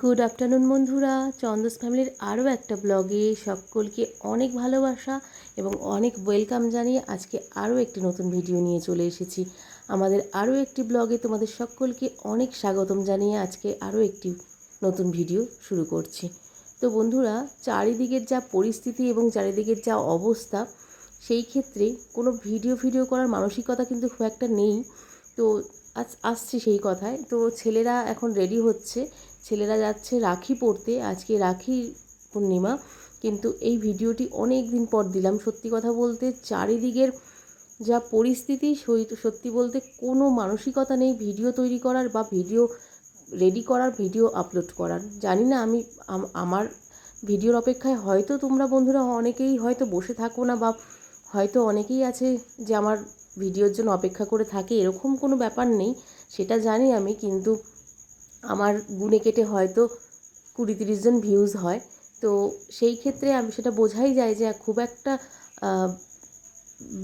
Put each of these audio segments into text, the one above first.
Good afternoon বন্ধুরা। চন্দস ফ্যামিলির আরও একটা ব্লগে সকলকে অনেক ভালোবাসা এবং অনেক ওয়েলকাম জানিয়ে আজকে আরও একটি নতুন ভিডিও নিয়ে চলে এসেছি। আমাদের আরও একটি ব্লগে তোমাদের সকলকে অনেক স্বাগতম জানিয়ে আজকে আরও একটি নতুন ভিডিও শুরু করছি। তো বন্ধুরা, চারিদিকের যা পরিস্থিতি এবং চারিদিকের যা অবস্থা, সেই ক্ষেত্রে কোনো ভিডিও ভিডিও করার মানসিকতা কিন্তু খুব একটা নেই। তো আজ আসছি সেই কথায়। তো ছেলেরা এখন রেডি হচ্ছে। ছেলেরা যাচ্ছে রাখি পড়তে আজকে রাখি পূর্ণিমা। কিন্তু এই ভিডিওটি অনেক দিন পর দিলাম। সত্যি কথা বলতে চারিদিকের যা পরিস্থিতি সত্যি বলতে কোনো মানসিকতা নেই ভিডিও তৈরি করার বা ভিডিও রেডি করার, ভিডিও আপলোড করার। জানি না আমি, আমার ভিডিওর অপেক্ষায় হয়তো তোমরা বন্ধুরা অনেকেই হয়তো বসে থাকো না বা হয়তো অনেকেই আছে যে আমার ভিডিওর জন্য অপেক্ষা করে থাকে, এরকম কোনো ব্যাপার নেই। সেটা জানি আমি, কিন্তু আমার গুনে কেটে হয়তো কুড়ি তিরিশ জন ভিউজ হয়। তো সেই ক্ষেত্রে আমি সেটা বোঝাই যায় যে খুব একটা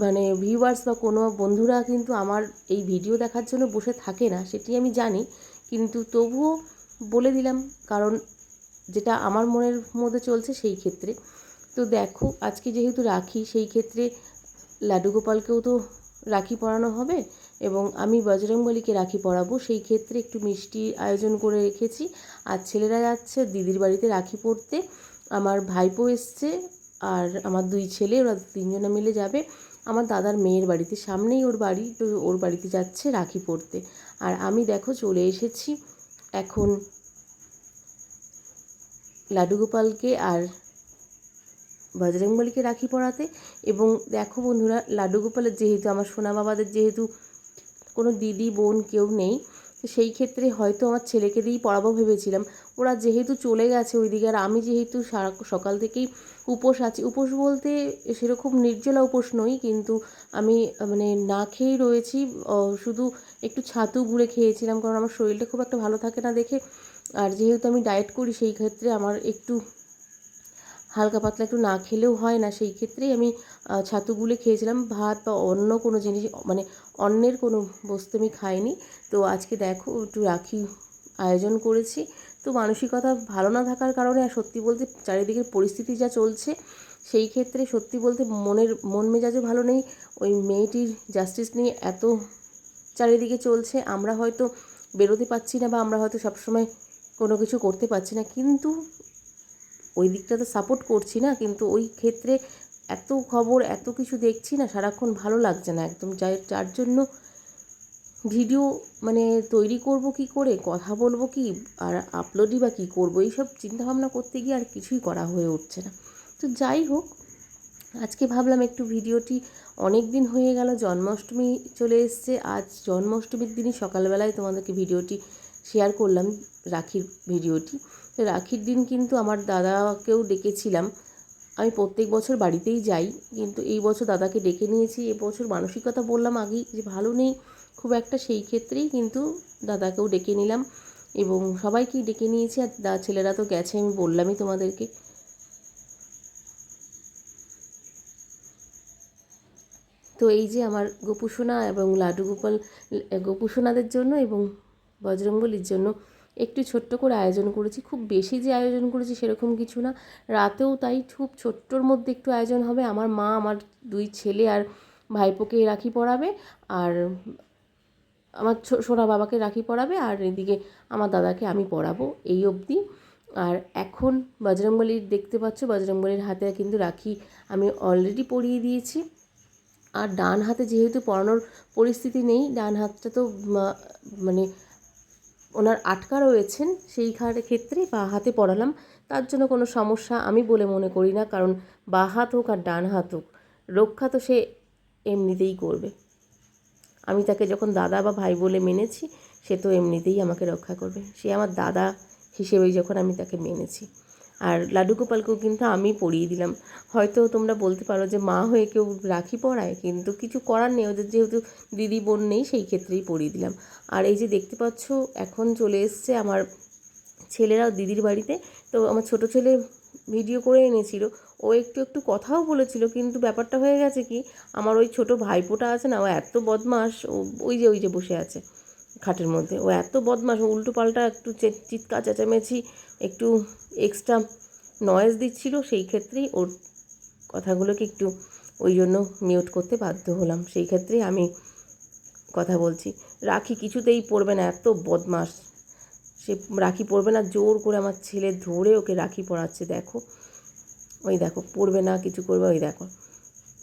মানে ভিউয়ার্স বা কোনো বন্ধুরা কিন্তু আমার এই ভিডিও দেখার জন্য বসে থাকে না, সেটি আমি জানি। কিন্তু তবুও বলে দিলাম, কারণ যেটা আমার মনের মধ্যে চলছে সেই ক্ষেত্রে। তো দেখো, আজকে যেহেতু রাখি, সেই ক্ষেত্রে লাড্ডু গোপালকেও তো রাখি পরানো হবে এবং আমি বজরংবলীকে রাখি পরাবো। সেই ক্ষেত্রে একটু মিষ্টি আয়োজন করে রেখেছি। আর ছেলেরা যাচ্ছে দিদির বাড়িতে রাখি পরতে। আমার ভাইপো এসছে আর আমার দুই ছেলে, ওরা তিনজনে মিলে যাবে। আমার দাদার মেয়ের বাড়িতে, সামনেই ওর বাড়ি, তো ওর বাড়িতে যাচ্ছে রাখি পরতে। আর আমি দেখো চলে এসেছি এখন লাড্ডু গোপালকে আর বজরংবলীকে রাখি পরাতে এবং দেখো বন্ধুরা লাড্ডু গোপালের যেহেতু, আমার সোনা বাবাদের যেহেতু কোনো দিদি, বোন কেউ নেই, তো সেই ক্ষেত্রে হয়তো আমার ছেলেকে দিয়েই পড়াবো ভেবেছিলাম। ওরা যেহেতু চলে গেছে ওইদিকে, আর আমি যেহেতু সকাল থেকেই উপোস আছি, উপোস বলতে সেরকম নির্জলা উপোস নই, কিন্তু আমি মানে না খেয়েই রয়েছি শুধু একটু ছাতু গুঁড়ে খেয়েছিলাম, কারণ আমার শরীরটা খুব একটা ভালো থাকে না দেখে। আর যেহেতু আমি ডায়েট করি, সেই ক্ষেত্রে আমার একটু হালকা পাতলা একটু না খেলেও হয় না। সেই ক্ষেত্রেই আমি আহ, ছাতু গুলে খেয়েছিলাম। ভাত বা অন্য কোনো জিনিস মানে অন্যের কোনো বস্তু আমি খাইনি। তো আজকে দেখো একটু রাখি আয়োজন করেছি। তো মানসিকতা ভালো না থাকার কারণে আর সত্যি বলতে চারিদিকের পরিস্থিতি যা চলছে সেই ক্ষেত্রে সত্যি বলতে মনের মন মেজাজও ভালো নেই। ওই মেয়েটির জাস্টিস নিয়ে এত চারিদিকে চলছে। আমরা হয়তো বেরোতে পারছি না বা আমরা হয়তো সবসময় কোনো কিছু করতে পারছি না। কিন্তু ওই দিকটা তো সাপোর্ট করছি না, কিন্তু ওই ক্ষেত্রে এত খবর, এত কিছু দেখছি না, সারাক্ষণ ভালো লাগছে না একদম। যার যার জন্য ভিডিও মানে তৈরি করব কি করে, কথা বলব কি, আর আপলোডই বা কী করব, এইসব চিন্তাভাবনা করতে গিয়ে আর কিছুই করা হয়ে উঠছে না। তো যাই হোক, আজকে ভাবলাম একটু ভিডিওটি অনেক দিন হয়ে গেল, জন্মাষ্টমী চলে এসছে, আজ জন্মাষ্টমীর দিনই সকালবেলায় তোমাদেরকে ভিডিওটি শেয়ার করলাম, রাখির ভিডিওটি তো রাখির দিন কিন্তু আমার দাদাকেও ডেকেছিলাম। আমি প্রত্যেক বছর বাড়িতেই যাই, কিন্তু এই বছর দাদাকে ডেকে নিয়েছি। এবছর মানসিকতা বললাম আগেই যে ভালো নেই, খুব একটা সেই ক্ষেত্রেই কিন্তু দাদাকেও ডেকে নিলাম এবং সবাইকেই ডেকে নিয়েছি। আর দা, ছেলেরা তো গেছে, আমি বললামই তোমাদেরকে। তো এই যে আমার গোপুসোনা এবং লাড্ডু গোপাল গোপুসোনাদের জন্য এবং বজরঙ্গলির জন্য একটু ছোট্ট করে আয়োজন করেছি, খুব বেশি যে আয়োজন করেছি সেরকম কিছু না। রাতেও তাই খুব ছোট্টর মধ্যে একটু আয়োজন হবে। আমার মা, আমার দুই ছেলে আর ভাইপোকে রাখি পরাবে আর আমার সোনা বাবাকে রাখি পরাবে আর এদিকে আমার দাদাকে আমি পরাবো এই অবধি। আর এখন বজরংবলির দেখতে পাচ্ছ, বজরংবলির হাতে কিন্তু রাখি আমি অলরেডি পরিয়ে দিয়েছি। আর ডান হাতে যেহেতু পরানোর পরিস্থিতি নেই, ডান হাতটা তো মানে ওনার আটকা রয়েছেন, সেই খার- ক্ষেত্রে বা হাতে পড়ালাম, তার জন্য কোনো সমস্যা আমি বলে মনে করি না, কারণ বা হাত হোক আর ডান হাত হোক, রক্ষা তো সে এমনিতেই করবে। আমি তাকে যখন দাদা বা ভাই বলে মেনেছি, সে তো এমনিতেই আমাকে রক্ষা করবে। সে আমার দাদা হিসেবেই যখন আমি তাকে মেনেছি। আর লাড্ডু গোপালকেও কিন্তু আমি পরিয়ে দিলাম। হয়তো তোমরা বলতে পারো যে মা হয়ে কেউ রাখি পরায়, কিন্তু কিছু করার নেই। ওদের যেহেতু দিদি বোন নেই, সেই ক্ষেত্রেই পরিয়ে দিলাম। আর এই যে দেখতে পাচ্ছ, এখন চলে এসছে আমার ছেলেরাও দিদির বাড়িতে। তো আমার ছোট ছেলে ভিডিও করে এনেছিল। ও একটু একটু কথাও বলেছিল, কিন্তু ব্যাপারটা হয়ে গেছে কি, আমার ওই ছোট ভাইপোটা আছে না, ও এত বদমাস ও ওই যে ওই যে বসে আছে। খাটের মধ্যে। ও এত বদমাস উল্টো পাল্টা একটু চিৎকার চেঁচামেচি, একটু এক্সট্রা নয়েজ দিচ্ছিল, সেই ক্ষেত্রেই ওর কথাগুলোকে একটু ওই জন্য মিউট করতে বাধ্য হলাম। সেই ক্ষেত্রেই আমি কথা বলছি। রাখি কিছুতেই পড়বে না, এত বদমাস সে রাখি পরবে না, জোর করে আমার ছেলে ধরে ওকে রাখি পড়াচ্ছে, দেখো। ওই দেখো, পড়বে না, কিছু করবে ওই দেখো।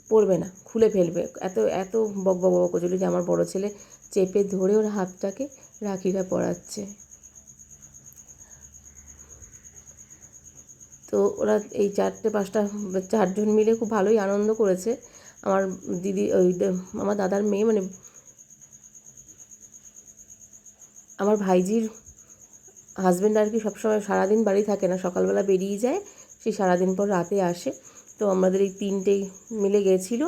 পড়বে না, খুলে ফেলবে। এত এত বক বক বক করছিল যে আমার বড় ছেলে চেপে ধরে ওর হাতটাকে রাখিরা পরাচ্ছে। তো ওরা এই চারটে, পাঁচটা, চারজন মিলে খুব ভালোই আনন্দ করেছে। আমার দিদি, ওই আমার দাদার মেয়ে মানে আমার ভাইজির হাজব্যান্ড আর কি সবসময় সারাদিন বাড়ি থাকে না, সকালবেলা বেরিয়ে যায়, সে সারাদিন পর রাতে আসে। তো আমাদের এই তিনটেই মিলে গেছিল,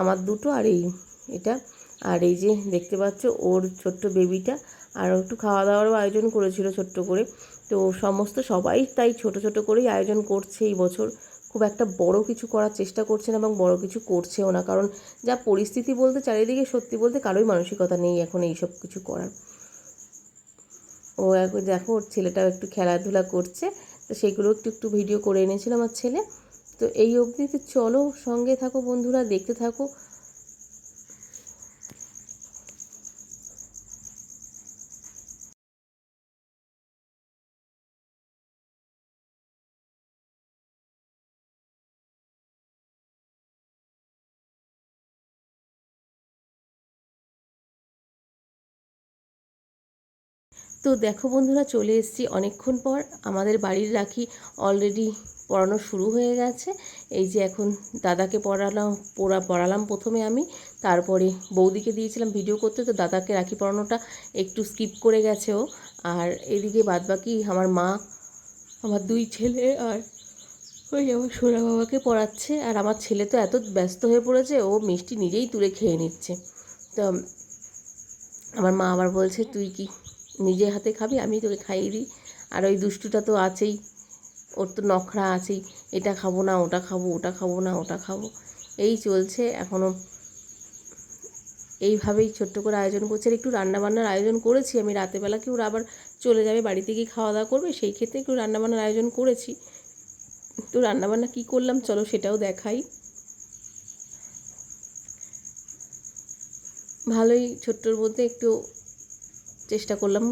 আমার দুটো আর এই, এটা। আর এই যে দেখতে পাচ্ছ ওর ছোট্ট বেবিটা, আর একটু খাওয়া দাওয়ারও আয়োজন করেছিল ছোট্ট করে। তো সমস্ত সবাই তাই ছোট ছোট করেই আয়োজন করছে এই বছর। খুব একটা বড় কিছু করার চেষ্টা করছে না এবং বড় কিছু করছেও না, কারণ যা পরিস্থিতি বলতে চারিদিকে সত্যি বলতে কারোই মানসিকতা নেই এখন এইসব কিছু করার। ও এখন দেখো, ওর ছেলেটাও একটু খেলাধুলা করছে, তো সেগুলো একটু একটু ভিডিও করে এনেছিল আমার ছেলে। তো এই অবধি তো চলো, সঙ্গে থাকো বন্ধুরা, দেখতে থাকো। তো দেখো বন্ধুরা, চলে এসেছি অনেকক্ষণ পর। আমাদের বাড়ির রাখি অলরেডি পড়ানো শুরু হয়ে গেছে। এই যে এখন দাদাকে পড়ালাম, পড়া পড়ালাম প্রথমে আমি, তারপরে বৌদিকে দিয়েছিলাম ভিডিও করতে। তো দাদাকে রাখি পড়ানোটা একটু স্কিপ করে গেছে ও। আর এদিকে বাদবাকি আমার মা, আমার দুই ছেলে আর ওই আমার সোনা বাবাকে পড়াচ্ছে। আর আমার ছেলে তো এত ব্যস্ত হয়ে পড়েছে, ও মিষ্টি নিজেই তুলে খেয়ে নিচ্ছে। তো আমার মা আবার বলছে, তুই কি নিজে হাতে খাবি আমি তোকে খাইয়ে দিই। আর ওই দুষ্টুটা তো আছেই, ওর তো নখরা আছেই। এটা খাব না, ওটা খাব ওটা খাব না, ওটা খাব। এই চলছে এখনও এইভাবেই ছোট্ট করে আয়োজন করছে। আর একটু রান্নাবান্নার আয়োজন করেছি আমি। রাতেবেলা কি ওরা আবার চলে যাবে, বাড়িতে গিয়ে খাওয়া দাওয়া করবে। সেই ক্ষেত্রে একটু রান্নাবান্নার আয়োজন করেছি। তো রান্নাবান্না কী করলাম, চলো সেটাও দেখাই। ভালোই ছোট্টর মধ্যে একটু চেষ্টা করলাম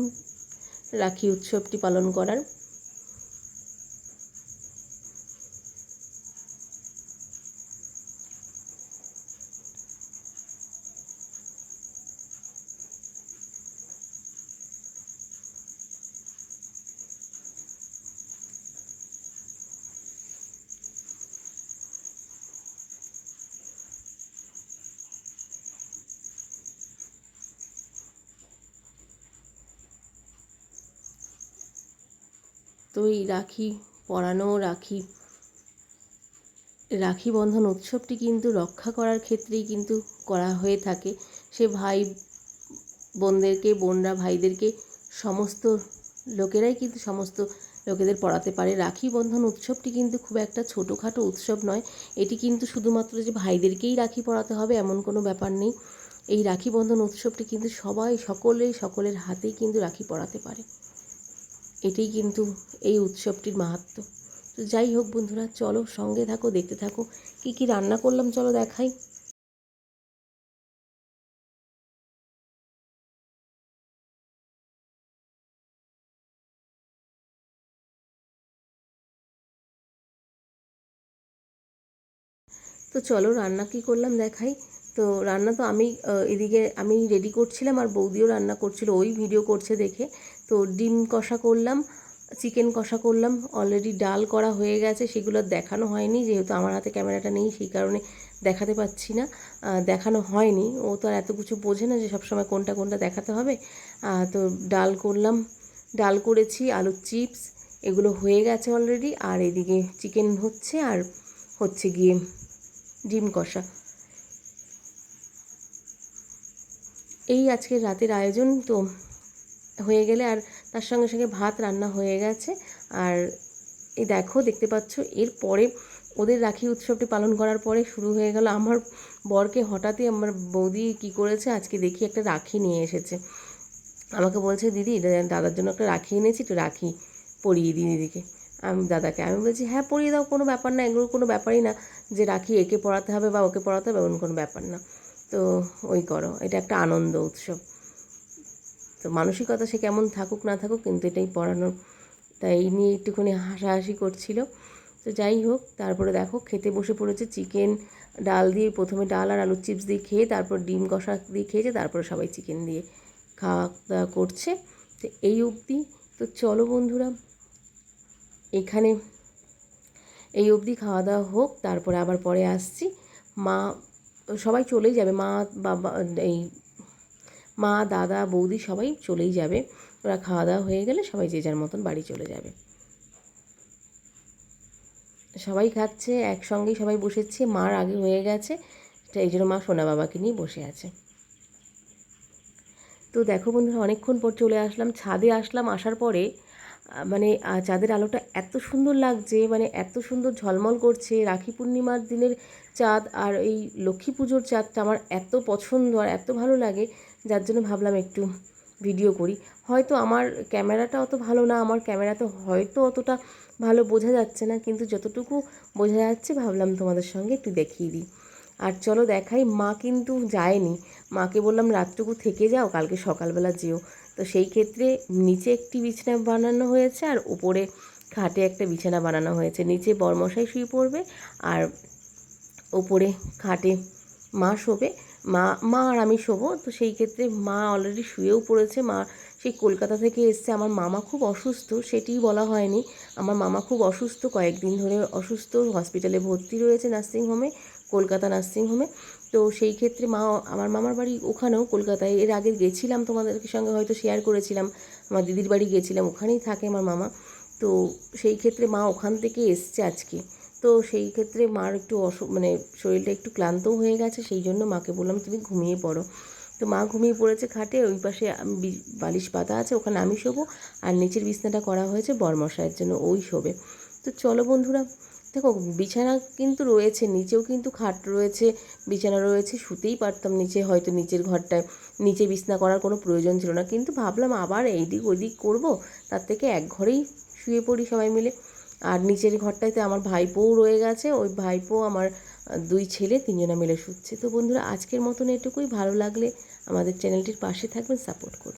রাখি উৎসবটি পালন করার। তো এই রাখি পরানো রাখি। রাখি বন্ধন উৎসবটি কিন্তু রক্ষা করার ক্ষেত্রেই কিন্তু করা হয়ে থাকে। সে ভাই বোনদেরকে, বোনরা ভাইদেরকে সমস্ত লোকেরাই কিন্তু সমস্ত লোকেদের পড়াতে পারে। রাখি বন্ধন উৎসবটি কিন্তু খুব একটা ছোটোখাটো উৎসব নয়। এটি কিন্তু শুধুমাত্র যে ভাইদেরকেই রাখি পড়াতে হবে এমন কোনো ব্যাপার নেই। এই রাখি বন্ধন উৎসবটি কিন্তু সবাই, সকলেই, সকলের হাতেই কিন্তু রাখি পড়াতে পারে। এটাই কিন্তু এই উৎসবটির মাহাত্ম্য তো যাই হোক বন্ধুরা, চলো সঙ্গে থাকো, দেখতে থাকো, কি কি রান্না করলাম চলো দেখাই। তো চলো রান্না কি করলাম দেখাই। তো রান্না তো আমি এদিকে আমি রেডি করছিলাম আর বৌদিও রান্না করছিল, ওই ভিডিও করছে দেখে। তো ডিম কষা করলাম, চিকেন কষা করলাম অলরেডি ডাল করা হয়ে গেছে, সেগুলো দেখানো হয়নি, যেহেতু আমার হাতে ক্যামেরাটা নেই, সেই কারণে দেখাতে পাচ্ছি না দেখানো হয়নি, ও তো আর এত কিছু বোঝে না যে সবসময় কোনটা কোনটা দেখাতে হবে তো ডাল করলাম, ডাল করেছি, আলুর চিপস, এগুলো হয়ে গেছে অলরেডি আর এদিকে চিকেন হচ্ছে, আর হচ্ছে গিয়ে ডিম কষা। এই আজকের রাতের আয়োজন, তো হয়ে গেলে আর তার সঙ্গে সঙ্গে ভাত রান্না হয়ে গেছে। আর এই দেখো, দেখতে পাচ্ছ এরপরে ওদের রাখি উৎসবটি পালন করার পরে শুরু হয়ে গেল। আমার বরকে হঠাৎই আমার বৌদি কি করেছে, আজকে দেখি একটা রাখি নিয়ে এসেছে। আমাকে বলছে, দিদি দাদার জন্য একটা রাখি এনেছি, একটু রাখি পরিয়ে দিই দিদিকে আমি দাদাকে, আমি বলছি হ্যাঁ পরিয়ে দাও, কোনো ব্যাপার না এগুলো কোনো ব্যাপারই না। যে রাখি একে পড়াতে হবে বা ওকে পড়াতে হবে, এমন কোনো ব্যাপার না। তো ওই করো, এটা একটা আনন্দ উৎসব। তো মানসিকতা সে কেমন থাকুক না থাকুক কিন্তু এটাই পড়ানো তাই এই নিয়ে একটুখানি হাসাহাসি করছিল। তো যাই হোক, তারপরে দেখো খেতে বসে পড়েছে চিকেন ডাল দিয়ে, প্রথমে ডাল আর আলুর চিপস দিয়ে খেয়ে তারপর ডিম কষা দিয়ে খেয়েছে, তারপরে সবাই চিকেন দিয়ে খাওয়া দাওয়া করছে। তো এই অবধি, তো চলো বন্ধুরা, এখানে এই অবধি খাওয়া দাওয়া হোক, তারপরে আবার পরে আসছি। মা, সবাই চলেই যাবে, মা, বাবা, এই মা, দাদা, বৌদি সবাই চলেই যাবে। ওরা খাওয়া দাওয়া হয়ে গেলে সবাই যে যার মতন বাড়ি চলে যাবে। সবাই খাচ্ছে, একসঙ্গেই সবাই বসেছে। মার আগে হয়ে গেছে। এই জন্য মা সোনা বাবাকে নিয়ে বসে আছে। তো দেখো বন্ধুরা, অনেকক্ষণ পর চলে আসলাম। ছাদে আসলাম, আসার পরে মানে চাঁদের আলোটা এত সুন্দর লাগছে মানে এত সুন্দর ঝলমল করছে। রাখি পূর্ণিমার দিনের চাঁদ আর এই লক্ষ্মী পুজোর চাঁদটা আমার এত পছন্দ আর এত ভালো লাগে। যার জন্য ভাবলাম একটু ভিডিও করি। হয়তো আমার ক্যামেরাটা অত ভালো না, আমার ক্যামেরাতে হয়তো অতটা ভালো বোঝা যাচ্ছে না, কিন্তু যতটুকু বোঝা যাচ্ছে ভাবলাম তোমাদের সঙ্গে একটু দেখিয়ে দিই। আর চলো দেখাই, মা কিন্তু যায়নি। মাকে বললাম, রাতটুকু থেকে যাও, কালকে সকালবেলা যেও। তো সেই ক্ষেত্রে নিচে একটি বিছানা বানানো হয়েছে আর উপরে খাটে একটা বিছানা বানানো হয়েছে। নিচে বরমশাই শুয়ে পড়বে আর ওপরে খাটে মা শোবে। মা মা আর আমি শোবো। তো সেই ক্ষেত্রে মা অলরেডি শুয়েও পড়েছে। মা সেই কলকাতা থেকে এসছে। আমার মামা খুব অসুস্থ, সেটিই বলা হয়নি। আমার মামা খুব অসুস্থ। কয়েকদিন ধরে অসুস্থ। হসপিটালে ভর্তি রয়েছে নার্সিংহোমে কলকাতা নার্সিংহোমে তো সেই ক্ষেত্রে মা, আমার মামার বাড়ি ওখানেও কলকাতায়। এর আগে গেছিলাম তোমাদেরকে সঙ্গে হয়তো শেয়ার করেছিলাম। আমার দিদির বাড়ি গেছিলাম, ওখানেই থাকে আমার মামা। তো সেই ক্ষেত্রে মা ওখান থেকে এসছে আজকে। তো সেই ক্ষেত্রে মার একটু অসু মানে শরীরটা একটু ক্লান্তও হয়ে গেছে, সেই জন্য মাকে বললাম, তুমি ঘুমিয়ে পড়ো। তো মা ঘুমিয়ে পড়েছে খাটে, ওই পাশে বালিশ পাতা আছে, ওখানে আমি শোবো, আর নিচের বিছনাটা করা হয়েছে বরমশাইয়ের জন্য, ওই শোবে। তো চলো বন্ধুরা, দেখো বিছানা কিন্তু রয়েছে, নিচেও কিন্তু খাট রয়েছে, বিছানা রয়েছে, শুতেই পারতাম নিচে, হয়তো নিচের ঘরটায়। নিচে বিছনা করার কোনো প্রয়োজন ছিল না, কিন্তু ভাবলাম আবার এইদিক ওইদিক করব, তার থেকে এক ঘরেই শুয়ে পড়ি সবাই মিলে। আর নিচের ঘরটাতে আমার ভাইপোও রয়ে গেছে, ওই ভাইপো, আমার দুই ছেলে তিনজনা মিলে শুচ্ছে। তো বন্ধুরা, আজকের মতন এটুকুই। ভালো লাগলে আমাদের চ্যানেলটির পাশে থাকবেন, সাপোর্ট করুন।